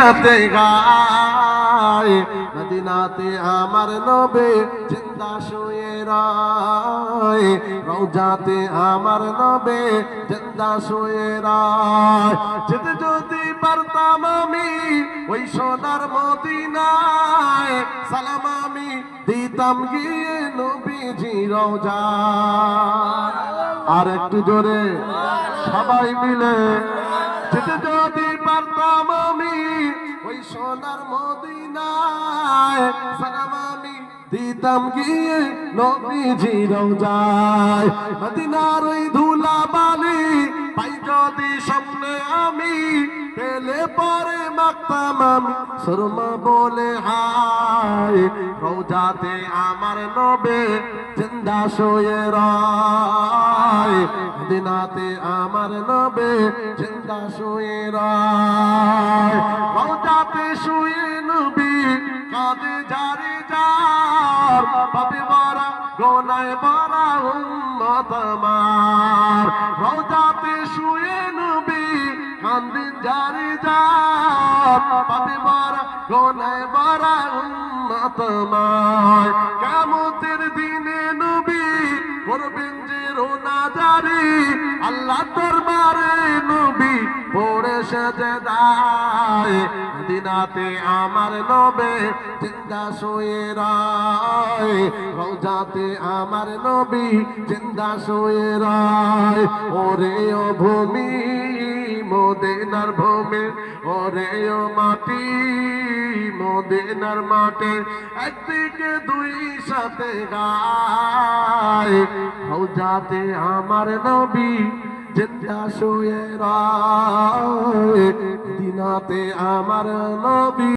সাথে গায়। মদিনাতে আমার নবে জিন্দা শুয়ে রায়। রওজাতে আমার নবে জিন্দা শুয়ে রায়। যেতে যদি পারতাম আমি ওই সোনার মদিনায় সালাম আমি দিতাম গিয়ে নবীজি রওজায় আর একটু জোরে সবাই মিলে যেতে যদি পারতাম আমি সোনার মদিনায় সালাম আমি দিতাম গিয়ে নবীজি রওজায় মদিনার ওই ধুলা বালি পাই যদি স্বপ্নে আমি পেলে পরে মাখতাম আমি সুরমা বলে হায়। রওজাতে আমার নবে জিন্দা শুয়ে রায়। মদিনাতে আমার নবে জিন্দা শুয়ে রওজাতে শুয়ে নবী কাঁদে জারি যার। পাপে বড়া গোনায় বড়া উম্মত আমার। রওজাতে শুয়ে নবী কান্দে জারি যার। পাপে বড়া গোনায় বড়া উম্মত আমার। আল্লাহ দরবারে নবী পড়ে সেজে দায়। দিনাতে আমার নবে জিন্দা শুয়ে রায়। রোজাতে আমার নবী জিন্দা শুয়ে রায়। ওরে ও ভূমি মোদেনার ভূমি, ওরে ও মাটি, মোদেনার মাঠে একদিকে দুই সাথে গায়। যাতে আমার নবী, জিন্দা শুয়ে রায় দিনাতে আমার নবী।